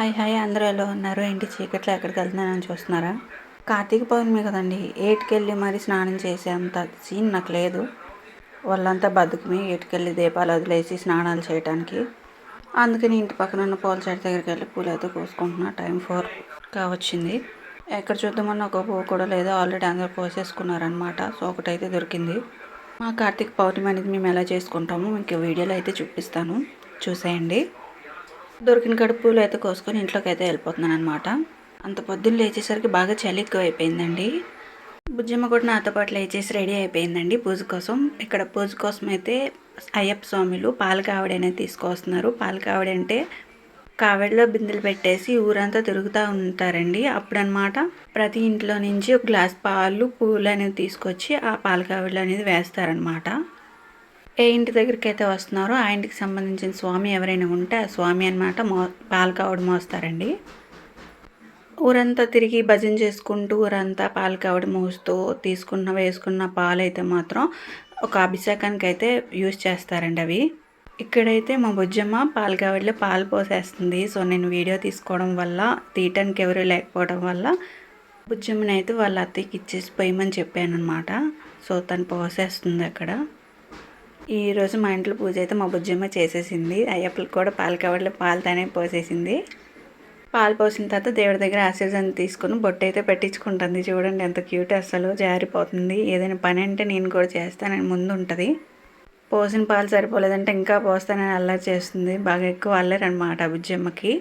Hi hi అందరూ ఎలా ఉన్నారు? ఏంటి చీకట్లో ఎక్కడికి వెళ్తున్నానని చూస్తున్నారా? కార్తీక పౌర్ణమి కదండి. ఏటికెళ్ళి మరి స్నానం చేసేంత సీన్ నాకు లేదు. వాళ్ళంతా బతుకుమి ఏటికెళ్ళి దీపాలు వదిలేసి స్నానాలు చేయడానికి అందుకని ఇంటి పక్కన ఉన్న పూల చెట్టు దగ్గరికి వెళ్ళి పూలు అయితే కోసుకుంటున్నా. టైం ఫోర్ కావచ్చింది ఎక్కడ చూద్దామన్నా ఒక పువ్వు కూడా లేదు. ఆల్రెడీ అందరూ కోసేసుకున్నారనమాట సో ఒకటైతే దొరికింది. మా కార్తీక పౌర్ణమి అనేది మేము ఎలా చేసుకుంటామో మీకు వీడియోలో అయితే చూపిస్తాను. చూసేయండి. దొరికిన కడుపులు అయితే కోసుకొని ఇంట్లోకి అయితే వెళ్ళిపోతున్నాను అనమాట అంత పొద్దున్న లేచేసరికి బాగా చలి ఎక్కువ అయిపోయిందండి బుజ్జమ్మ కూడా నాతో పాటు లేచేసి రెడీ అయిపోయిందండి పూజ కోసం. ఇక్కడ పూజ కోసం అయితే అయ్యప్ప స్వామిలు పాల అనేది తీసుకొస్తున్నారు పాల అంటే కావడిలో బిందెలు పెట్టేసి ఊరంతా తిరుగుతూ ఉంటారండి. అప్పుడనమాట ప్రతి ఇంట్లో నుంచి ఒక గ్లాస్ పాలు పూలు అనేది తీసుకొచ్చి ఆ పాల కావడిలో అనేది వేస్తారనమాట ఏ ఇంటి దగ్గరికి అయితే వస్తున్నారో ఆ ఇంటికి సంబంధించిన స్వామి ఎవరైనా ఉంటే ఆ స్వామి అనమాట మో పాలకావుడు మోస్తారండి. ఊరంతా తిరిగి భజన చేసుకుంటూ ఊరంతా పాలు మోస్తూ తీసుకున్న వేసుకున్న పాలు అయితే మాత్రం ఒక అభిషేకానికి అయితే యూజ్ చేస్తారండి అవి. ఇక్కడైతే మా బుజ్జమ్మ పాలు కావడిలో పాలు పోసేస్తుంది. సో నేను వీడియో తీసుకోవడం వల్ల తీయటానికి ఎవరు లేకపోవడం వల్ల బుజ్జమ్మని అయితే వాళ్ళ అత్తయ్యకి ఇచ్చేసి పోయమని చెప్పాను అనమాట సో తను పోసేస్తుంది అక్కడ. ఈరోజు మా ఇంట్లో పూజ అయితే మా బుజ్జమ్మ చేసేసింది. అయ్యప్పలకు కూడా పాల కవర్లో పాలు తనే పోసేసింది. పాలు పోసిన తర్వాత దేవుడి దగ్గర ఆశీర్వాదం తీసుకుని బొట్టు అయితే పెట్టించుకుంటుంది. చూడండి ఎంత క్యూట్ అసలు జారిపోతుంది. ఏదైనా పని అంటే నేను కూడా చేస్తానని ముందు ఉంటుంది. పోసిన పాలు సరిపోలేదంటే ఇంకా పోస్తానని అల్లరి చేస్తుంది. బాగా ఎక్కువ అల్లరనమాట బుజ్జమ్మకి.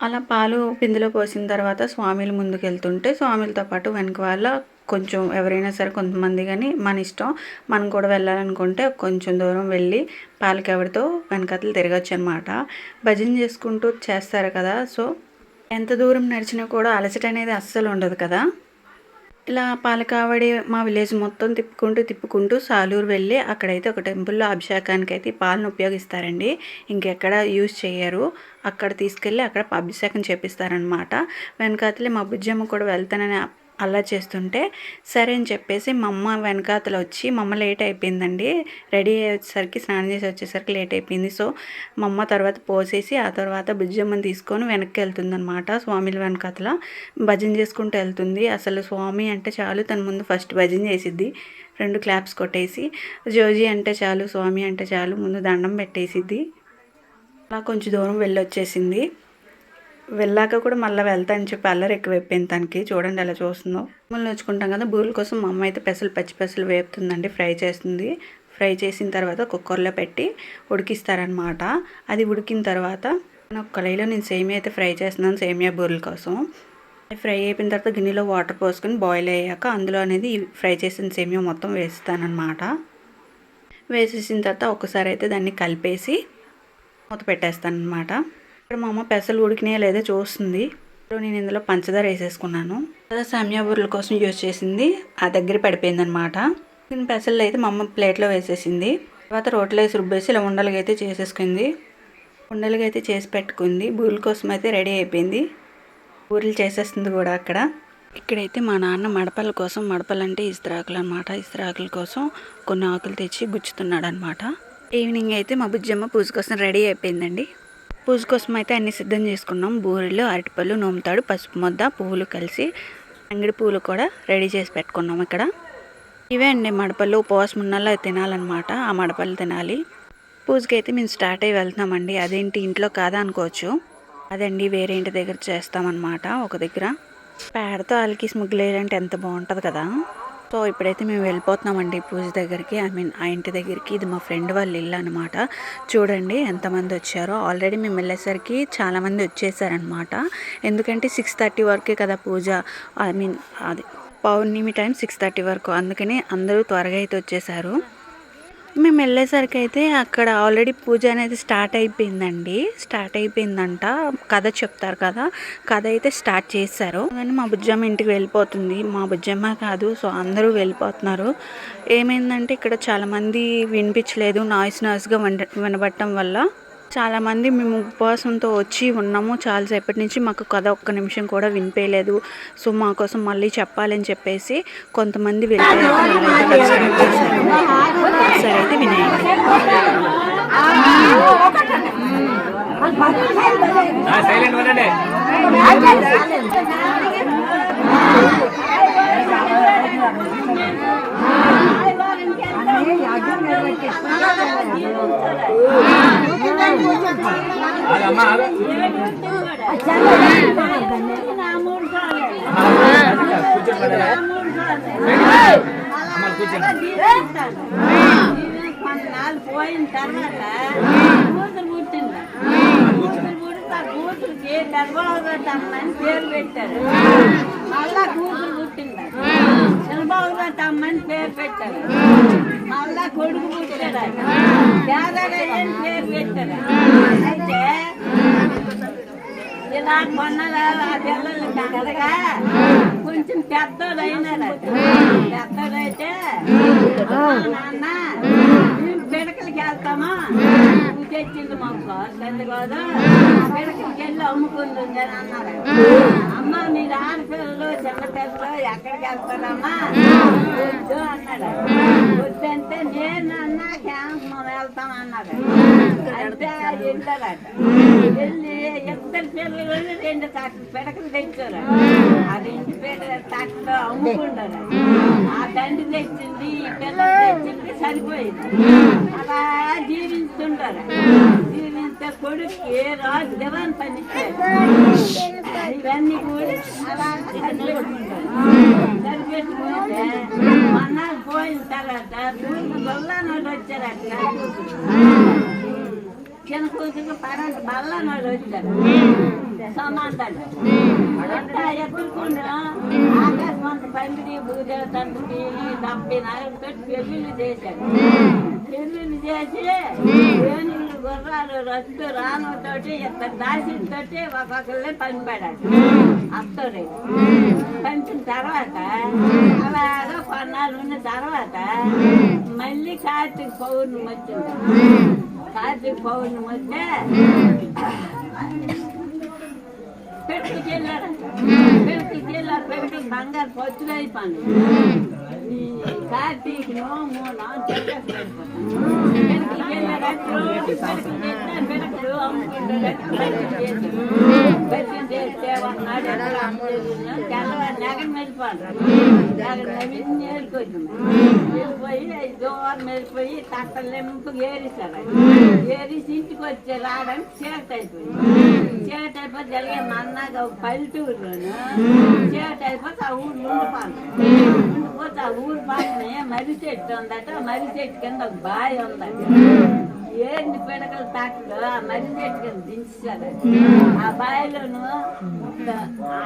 అలా పాలు పిందులో పోసిన తర్వాత స్వామిలు ముందుకు వెళ్తుంటే స్వామిలతో పాటు వెనక వాళ్ళ కొంచెం ఎవరైనా సరే కొంతమంది కానీ మన ఇష్టం. మనం కూడా వెళ్ళాలనుకుంటే కొంచెం దూరం వెళ్ళి పాలకెవరితో వెనకతలు తిరగచ్చు అనమాట భజన చేసుకుంటూ చేస్తారు కదా. సో ఎంత దూరం నడిచినా కూడా అలసట అనేది అస్సలు ఉండదు కదా. ఇలా పాలకావడి మా విలేజ్ మొత్తం తిప్పుకుంటూ తిప్పుకుంటూ సాలూరు వెళ్ళి అక్కడైతే ఒక టెంపుల్లో అభిషేకానికి అయితే పాలను ఉపయోగిస్తారండి. ఇంకెక్కడ యూజ్ చేయరు అక్కడ తీసుకెళ్ళి అక్కడ అభిషేకం చేపిస్తారనమాట. వెనకాతలే మా బుజ్జమ్మ కూడా వెళ్తానని అలా చేస్తుంటే సరే అని చెప్పేసి మా అమ్మ వెనకాతలు వచ్చి మా అమ్మ లేట్ అయిపోయిందండి. రెడీ అయ్యేసరికి స్నానం చేసి వచ్చేసరికి లేట్ అయిపోయింది. సో మా అమ్మ తర్వాత పోసేసి ఆ తర్వాత బుజ్జమ్మని తీసుకొని వెనక్కి వెళ్తుందనమాట స్వామిల వెనకాతల. భజన చేసుకుంటూ వెళ్తుంది. అసలు స్వామి అంటే చాలు తన ముందు ఫస్ట్ భజన చేసిద్ది. రెండు క్లాప్స్ కొట్టేసి జోజీ అంటే చాలు స్వామి అంటే చాలు ముందు దండం పెట్టేసిద్ది. అలా కొంచెం దూరం వెళ్ళొచ్చేసింది. వెళ్ళాక కూడా మళ్ళీ వెళ్తా అని చెప్పి అల్లరి ఎక్కువైపోయింది తనకి. చూడండి ఎలా చూస్తుందో. మమ్మల్ని నేర్చుకుంటాం కదా బూరెల కోసం మా అమ్మ అయితే పెసలు పచ్చి పెసలు వేపుతుందండి ఫ్రై చేస్తుంది. ఫ్రై చేసిన తర్వాత కుక్కర్లో పెట్టి ఉడికిస్తారనమాట అది ఉడికిన తర్వాత నాకు కళాయిలో నేను సేమియా అయితే ఫ్రై చేస్తున్నాను సేమియా బూరెల కోసం. ఫ్రై అయిపోయిన తర్వాత గిన్నెలో వాటర్ పోసుకొని బాయిల్ అయ్యాక అందులో అనేది ఫ్రై చేసిన సేమియా మొత్తం వేస్తానమాట వేసేసిన తర్వాత ఒకసారి అయితే దాన్ని కలిపేసి మూత పెట్టేస్తాను అనమాట ఇక్కడ మా అమ్మ పెసలు ఉడికినాయో లేదో చూస్తుంది. ఇప్పుడు నేను ఇందులో పంచదార వేసేసుకున్నాను. సామ్యా బుర్రల కోసం యూజ్ చేసింది. ఆ దగ్గర పడిపోయిందనమాట దీని పెసలు అయితే మా అమ్మ ప్లేట్లో వేసేసింది. తర్వాత రోట్లో వేసి రుబ్బేసి ఇలా ఉండలుగా అయితే చేసేసుకుంది. ఉండలుగా అయితే చేసి పెట్టుకుంది. బూరెల కోసం అయితే రెడీ అయిపోయింది. బూరెలు చేసేస్తుంది కూడా అక్కడ. ఇక్కడైతే మా నాన్న మడపల కోసం మడపలంటే ఇస్త్రాకులు అనమాట ఇస్త్రాకుల కోసం కొన్ని ఆకులు తెచ్చి గుచ్చుతున్నాడు అనమాట ఈవినింగ్ అయితే మా బుజ్జమ్మ పూజ కోసం రెడీ అయిపోయిందండి. పూజ కోసం అయితే అన్ని సిద్ధం చేసుకున్నాం. బూరెలు అరటిపళ్ళు నోముతాడు పసుపు ముద్ద పువ్వులు కలిసి అంగిడి పువ్వులు కూడా రెడీ చేసి పెట్టుకున్నాం ఇక్కడ. ఇవే అండి మడపళ్ళు. ఉపవాసం ఉన్నలా తినాలన్నమాట. ఆ మడపళ్ళు తినాలి. పూజకి అయితే మేము స్టార్ట్ అయ్యి వెళ్తున్నామండి. అదేంటి ఇంట్లో కాదా అనుకోవచ్చు. అదండి వేరే ఇంటి దగ్గర చేస్తామన్నమాట ఒక దగ్గర. పేడతో అలికి స్ముగ్గులు వేయాలంటే ఎంత బాగుంటుంది కదా. సో ఇప్పుడైతే మేము వెళ్ళిపోతున్నామండి పూజ దగ్గరికి. ఐ మీన్ ఆ ఇంటి దగ్గరికి. ఇది మా ఫ్రెండ్ వాళ్ళ ఇల్లు అనమాట చూడండి ఎంతమంది వచ్చారో. ఆల్రెడీ మేము వెళ్ళేసరికి చాలామంది వచ్చేసారనమాట ఎందుకంటే సిక్స్ థర్టీ వరకే కదా పూజ. ఐ మీన్ అది పౌర్ణమి టైం సిక్స్ థర్టీ వరకు. అందుకని అందరూ త్వరగా అయితే వచ్చేసారు. మేము వెళ్ళేసరికి అయితే అక్కడ ఆల్రెడీ పూజ అనేది స్టార్ట్ అయిపోయిందండి. స్టార్ట్ అయిపోయిందంట. కథ చెప్తారు కదా. కథ అయితే స్టార్ట్ చేశారు. కానీ మా బుజ్జమ్మ ఇంటికి వెళ్ళిపోతుంది. మా బుజ్జమ్మ కాదు సో అందరూ వెళ్ళిపోతున్నారు. ఏమైందంటే ఇక్కడ చాలామంది వినిపించలేదు నాయిస్ నాయిస్గా వండ వినబడటం వల్ల. చాలామంది మేము ఉపవాసంతో వచ్చి ఉన్నాము. చాలాసేపటి నుంచి మాకు కథ ఒక్క నిమిషం కూడా వినిపించలేదు సో మా కోసం మళ్ళీ చెప్పాలని చెప్పేసి కొంతమంది వెళ్ళిపోయారు సరే అయితే వినేయండి కొన్నాళ్ళు పోయిన తర్వాత కూతురు పుట్టింది కూతురు పుడితే ఆ కూతురికి గర్భవతమ్మని పేరు పెట్టారు మళ్ళా కూతురు పుట్టింది చిన్నబాబురతమ్మని పేరు పెట్టారు మళ్ళా కొడుకు పుట్టాడు పేదరయ్య అని పేరు పెట్టారు అయితే ఇలా కొన్నదా ఆ పిల్లలు కదగా కొంచెం పెద్దోడు అయినారట పెద్దోడైతే నాన్న మేము పిడకలకి వెళ్తామా? నువ్వు తెచ్చింది మాకు తండ్రి కాదు. పిడకలకి వెళ్ళి అమ్ముకుంటుంది అని అన్నారు అమ్మ మీరు ఆడపిల్లలు చిన్న పిల్లలు ఎక్కడికి వెళ్తారమ్మా వద్దు అన్నాడు. వద్దంటే నేను అన్న క్యాంప్ వెళ్తాం అన్నాడు. అంటే. వెళ్ళారట వెళ్ళి ఇద్దరు పిల్లలు రెండు తట్లు పిడకలు తెచ్చారు. ఆ రెండు పిడక తట్లు ఆ తండ్రి తెచ్చింది ఈ పిల్లలు తెచ్చింది సరిపోయింది. అలా జీవిస్తుంటారు జీవించే కొడుక్కి రాజు దివాన్ పని ఇవన్నీ కూడా సరిపెట్టుకుంటే పోయిన తర్వాత బొల్లానోళ్ళు వచ్చారట చిన్న కూతురు పరంత బల్లనోళ్ళు వచ్చారు సమాంతాలు అంతా ఎత్తుకుని ఆకాశమంత పంపిణీ పూజ తండ్రి డెబ్బై నాలుగు పెళ్ళి చేశారు పెళ్ళి చేసి గుర్రాలు రద్దు రానుతోటి ఇద్దరు దాసితోటి ఒక్కొక్కళ్ళే పంపాడు అత్తోరే పంపిన తర్వాత అలాగా కొన్నాళ్ళు ఉన్న తర్వాత మళ్ళీ కార్తీక పౌర్ణమి వచ్చింది. కార్తీక పౌర్ణమి వస్తే పెట్టుకు వెళ్ళాడు పెట్టుకు చెల్లారు పెట్టుకు బంగారు పొచ్చులు మెరిపోయి ఈ చేస్తే తట్టలెంపు ఏరిస్తారు ఏరిసి ఇంటికి వచ్చే రావడానికి చేట అయిపోయింది చేట అయిపోతే జరిగే మన్నాగా ఒక పల్లెటూరులోను చీకటి అయిపోతే ఆ ఊరు ఉండిపోను ఉండిపోతే ఆ ఊరు పక్కనే మర్రి చెట్టు ఉందట మర్రి చెట్టు కింద ఒక బావి ఉందట. ఏంటి పిడకలు తాకలు ఆ మర్రి చెట్టు కింద దించారు ఆ బావిలోను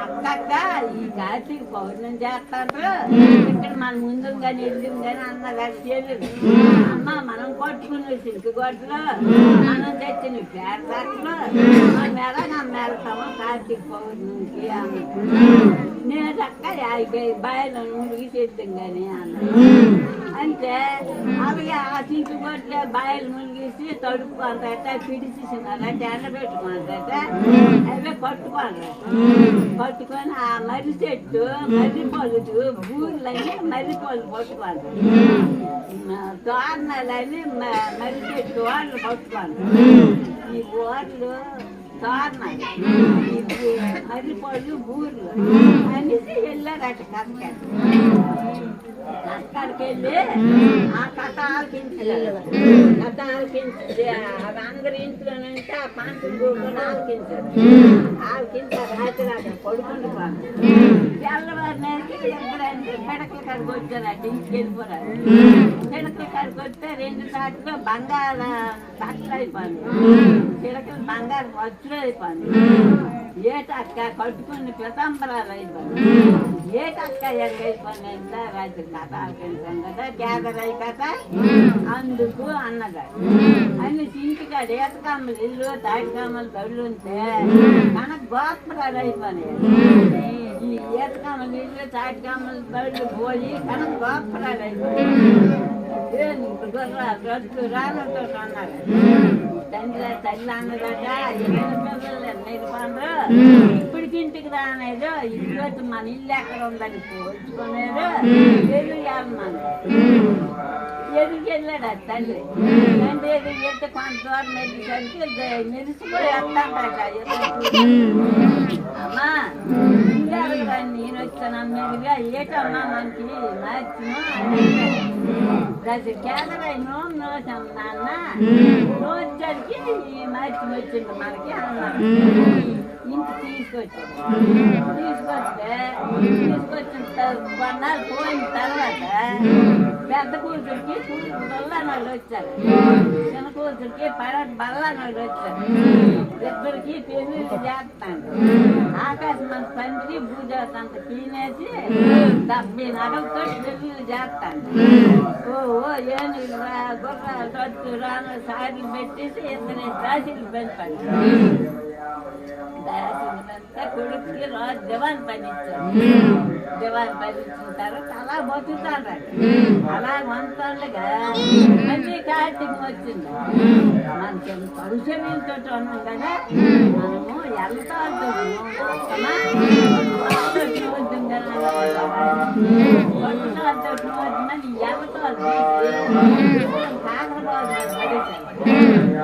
అక్కక్క ఈ కార్తీక పౌర్ణం చేస్తారు ఇక్కడ మన ముందు కానీ ఎదురు కానీ అన్నగారు తెలియదు అమ్మ మనం కొట్టుకున్న సిల్క్ గొడ్లు మనం తెచ్చిన పేర తట్లు మనం ఎలా నమ్మెళ్తాము కార్తీక పౌర్ణమికి అన్న నేను చక్క యాభై బాయిలో మునిగి చేద్దాం కానీ అన్న. అంటే అలాగే ఆ సింకు కొట్లే బాయిలు మునిగేసి తడుపుకుంటాట పిడిచిసినారట ఎండబెట్టుకుంటాట అవే కొట్టుకోవాలి పట్టుకొని ఆ మర్రి చెట్టు మర్రి పళ్ళు బూర్లని మర్రి పళ్ళు పట్టుకోవాలి. తోరణాలని మర్రి చెట్టు వాళ్ళు పట్టుకోవాలి. ఈ ఓర్లు తోరణాలు ఈ మర్రి పళ్ళు బూర్లు. అనేసి వెళ్ళారట కక్కడికి ఆ కథ ఆలకించారు కథ ఆలకించి అవి అందరి ఇంట్లో నుంచి ఆ పంటలు కూర్చొని ఆలకించారు. ఆలకించారు రాత్రి అక్కడ పడుకుంటూ తెల్లవారినానికి ఎప్పుడంటే పిడకల కాడికి వచ్చారట ఇంటికి వెళ్ళిపోరారు పిడకల కాడికి వస్తే రెండు సార్లు బంగాళ తట్లు అయిపోయింది పిడకలు బంగారు అయిపోయింది ఏటక్క కట్టుకుని పితంబరాలు అయిపోయింది ఏటక్క అంటే రాత్రి కథ ఆలకించాం కదా కథ. అందుకు అన్నదా అన్ని ఇంటికాడ ఏటకమ్మలు ఇల్లు తాటికమ్మలు తల్లు ఉంటే కనుక గోత్రాలు అయిపోయినాయి. ఈ ఏటకమ్మలు ఇల్లు తాటికమ్మలు తల్లు పోయి కనుక గోత్రాలు అయిపోయినాయి గుర్రాలు రద్దు రాలతో అన్నారు తండ్రి తల్లి అన్నదట ఎన్ని పిల్లలు మీరు పండ్రు ఇప్పుడు ఇంటికి రానేదో ఇంటికి వచ్చి మన ఇల్లు ఎక్కడ ఉందని పోల్చుకునేదో ఎదురుగాలన్నాను ఎదురుకి వెళ్ళాడు ఆ తండ్రి తండ్రి ఎదురు వెళ్తే కొంత దూరం వెళ్ళేసరికి మెరిసిపోయి వస్తాంట అమ్మా ఇంకెవరు నేను వచ్చాను మీరుగా ఏటమ్మా మనకి మార్చిన అది కేదరై నోము నోచాం నాన్న నోచరికి మార్చి వచ్చింది మనకి అన్నారు ఇంటి తీసుకొచ్చాడు తీసుకొస్తే తీసుకొచ్చిన తర్వాత కొన్నాళ్ళు పోయిన తర్వాత పెద్ద కూతురికి బల్లా వాళ్ళు వచ్చారు. చిన్న కూతురికి పడటి బల్లా వాళ్ళు వచ్చారు. ఇద్దరికి పెళ్ళిళ్ళు చేస్తాను. ఆకాశం అంత పంచి భూజాత అంత పీనేసి డెబ్బై నగలతో పెళ్ళిళ్ళు చేస్తాను. ఓ ఓ రా గుర్రాలు రాను సార్లు పెట్టేసి ఇద్దరు రాశులు పెంచాను కొడుకుకి రోజు దివాన్ పని ఇచ్చారు దివాన్ పని ఇచ్చిన తర్వాత అలా బతుకుతాడు అలా వంతాళ్ళుగా మళ్ళీ కార్తీకం వచ్చింది మనకి పరుషమేంతో ఉన్నాం కదా మనము ఎంత పట్టుపాలు తెచ్చి నూనె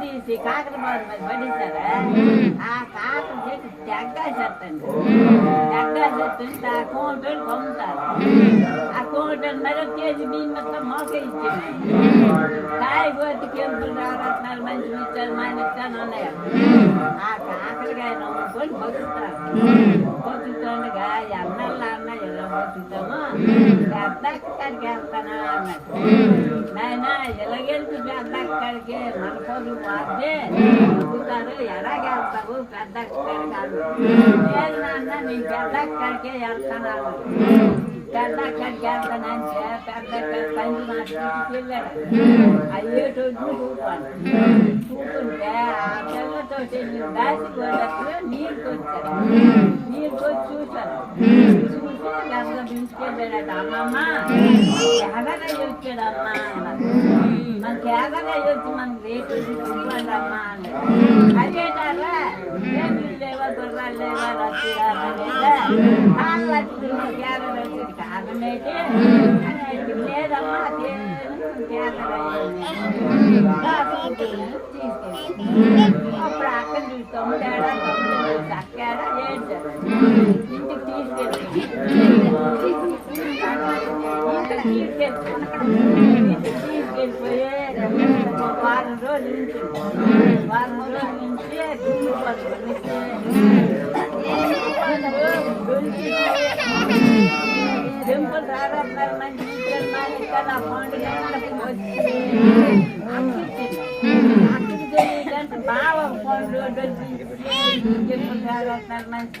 తీసి కాకర బాగు మీద ఆ కాకర చెట్టు ఆ కోటలు కొమ్ముతారు. ఆ కోటలు మరో కేజీ బియ్యం మొత్తం మోక ఇచ్చింది కాయ కోతి కెంపులు రావట్నాలు మంచి ఇచ్చారు మన ఇచ్చాను ఉన్నాయి? ఆ కాకరకాయ నమ్ముకొని బతుకుతారు. బతుకుతుండగా ఎన్నెల్లా అన్న ఎలా బతుకుతామో పెద్దక్కడికి వెళ్తానా అన్నాడు నాయన ఎలాగెళ్తు పెద్దక్కడికి మన పొరుగు వాడితే బతుకుతారు ఎలాగెళ్తావు పెద్దక్కడికి లేదు నాన్న నేను పెద్దక్కడికే వెళ్తాను పెద్దక్కడికి వెళ్తానంటే పెద్దక్కడి పని నాకు వెళ్ళాడు అయ్యేటో చూపాను చూస్తుంటే ఆ పిల్లతో దాచిపోయేటప్పుడు నీరుకి చూశారు కేదగా అమ్మ మన కేదగా వచ్చి అమ్మ అదేటారా లేవా లేవా కేదగా లేదమ్మా కేదగా అప్పుడు అక్కడ చూస్తాము తేడా అక్కడ ఏడ్చారు ఇంటికి తీసుకెళ్ళి ఇంటికి తీసుకెళ్ళి తీసుకెళ్ళిపోయి ఒక వారం రోజులు నుంచి వారం రోజుల నుంచి టెంపుల్ రాగన్నారు మంచి నా వచ్చి బాగా టెంపుల్ రాగన్నారు మంచి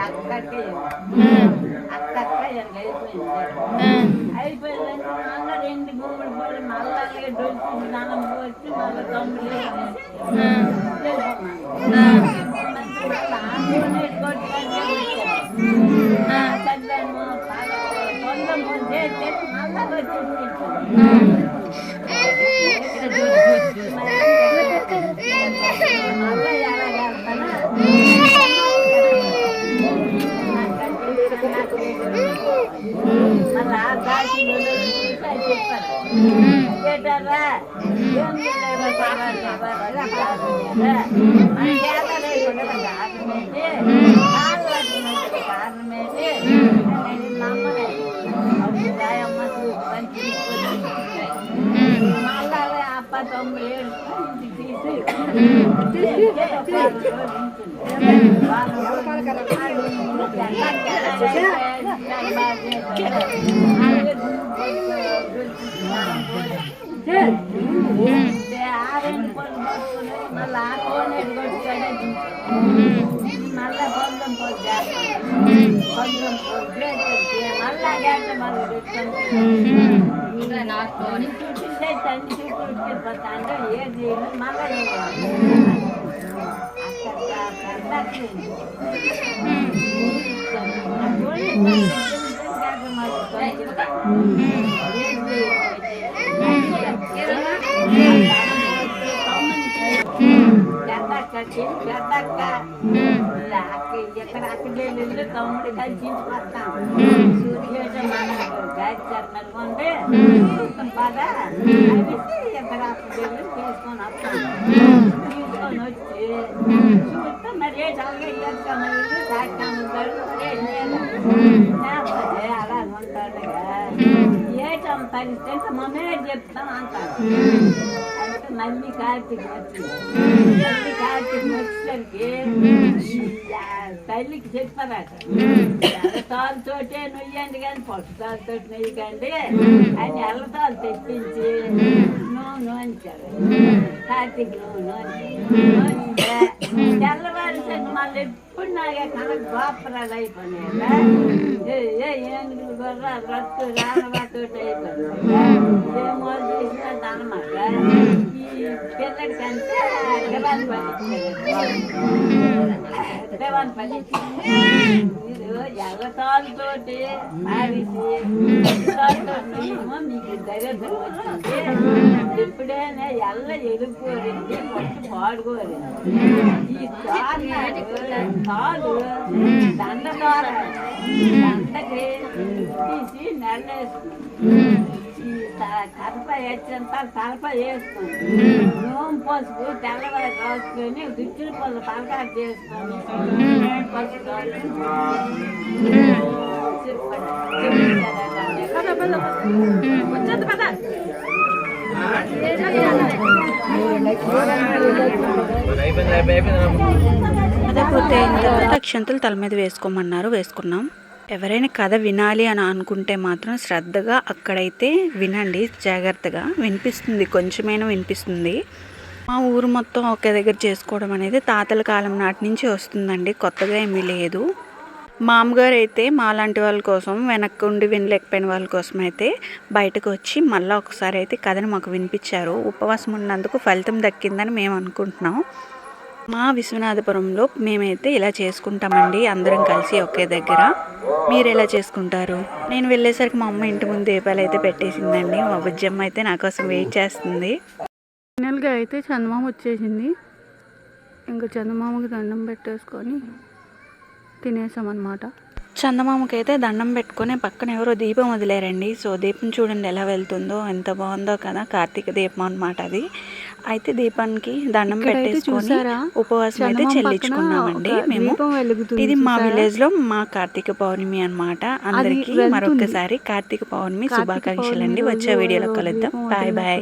అక్కడికే అక్కక్క అయిపోయింది అయిపోయిందంటే మళ్ళీ రెండు మూడు పోయి మళ్ళీ డొల్చి స్నానం పోసి మళ్ళీ తమ్ముడు మళ్ళా దాచి చెప్పారు కేటారా ఏం లేవా సారాలు లేవా మన కేటారా ఇక్కడ కారణమేంటి కాళ్ళు అడ్డుమంటే కారణమేంటి నేను నమ్మలేదు అప్పుడు రాయమ్మ చూసి పని తీసుకొని మళ్ళా ఆ ఎక్కడ వెళ్ళి తమ్ముడు కలిసి మనం పద ఎక్కడ వెళ్ళి తీసుకొని వస్తాం చెప్తాం అంటాడు. అంటే మళ్ళీ కార్తీక వచ్చింది. మళ్ళీ కార్తీక వచ్చేసరికి తల్లికి చెప్పారట. ఎల్లతాలతోటే నుయ్యండి కానీ పట్టుతాలతో నుయ్యకండి అని ఎల్లతాలు తెప్పించి నూనె నూనెచారు కార్తీక నూనె నూనె తెల్లవారి మళ్ళీ ఎప్పుడు నాకే కనుక గోపురాలు అయిపోయినాయి ఏ ఏనుగులు గొర్ర రత్తు రానబాతోటి అయిపోయింది ఏమో చేసిన అనమాట ఈ పిల్లడికంటే దివాన్ పని దివాన్ పని ఎల్లతాలతోటి మారిసి మీకు దరిద్రం వచ్చింది ఎప్పుడైనా ఎల్ల ఎదుర్కోరండి కొంచెం పాడుకోరు ఈ తాడు దండ ద్వారా దండకి తీసి నెల్లేస్తుంది ఈ వేసుకొని పసుపు తెల్లవారి దుచ్చుల పళ్ళు చేసుకొని అయిపోయింది అదే పూర్తయిన తర్వాత అక్షంతలు తల మీద వేసుకోమన్నారు వేసుకున్నాం. ఎవరైనా కథ వినాలి అని అనుకుంటే మాత్రం శ్రద్ధగా అక్కడైతే వినండి జాగ్రత్తగా. వినిపిస్తుంది కొంచెమైనా వినిపిస్తుంది. మా ఊరు మొత్తం ఒకే దగ్గర చేసుకోవడం అనేది తాతల కాలం నాటి నుంచి వస్తుందండి కొత్తగా ఏమీ లేదు. మామగారు అయితే మాలాంటి వాళ్ళ కోసం వెనక్కి ఉండి వినలేకపోయిన వాళ్ళ కోసం అయితే బయటకు వచ్చి మళ్ళీ ఒకసారి అయితే కథను మాకు వినిపించారు. ఉపవాసం ఉన్నందుకు ఫలితం దక్కిందని మేము అనుకుంటున్నాం. మా విశ్వనాథపురంలో మేమైతే ఇలా చేసుకుంటామండి అందరం కలిసి ఒకే దగ్గర. మీరు ఎలా చేసుకుంటారు? నేను వెళ్ళేసరికి మా అమ్మ ఇంటి ముందు దీపాలు అయితే పెట్టేసిందండి మా బుజ్జమ్మ అయితే నా కోసం వెయిట్ చేస్తుంది. ఫైనల్గా అయితే చందమామ వచ్చేసింది. ఇంకా చందమామకి దండం పెట్టేసుకొని తినేసామన్నమాట. చందమామకి అయితే దండం పెట్టుకొని పక్కన ఎవరో దీపం వదిలేరండి సో దీపం చూడండి ఎలా వెళ్తుందో ఎంత బాగుందో కదా కార్తీక దీపం అన్నమాట అది. అయితే దీపానికి దండం పెట్టేసుకొని ఉపవాసం అయితే చెల్లించుకున్నామండి మేము. ఇది మా విలేజ్లో మా కార్తీక పౌర్ణమి అన్నమాట. అందరికీ మరొకసారి కార్తీక పౌర్ణమి శుభాకాంక్షలు అండి వచ్చే వీడియోలో కలుద్దాం. Bye bye.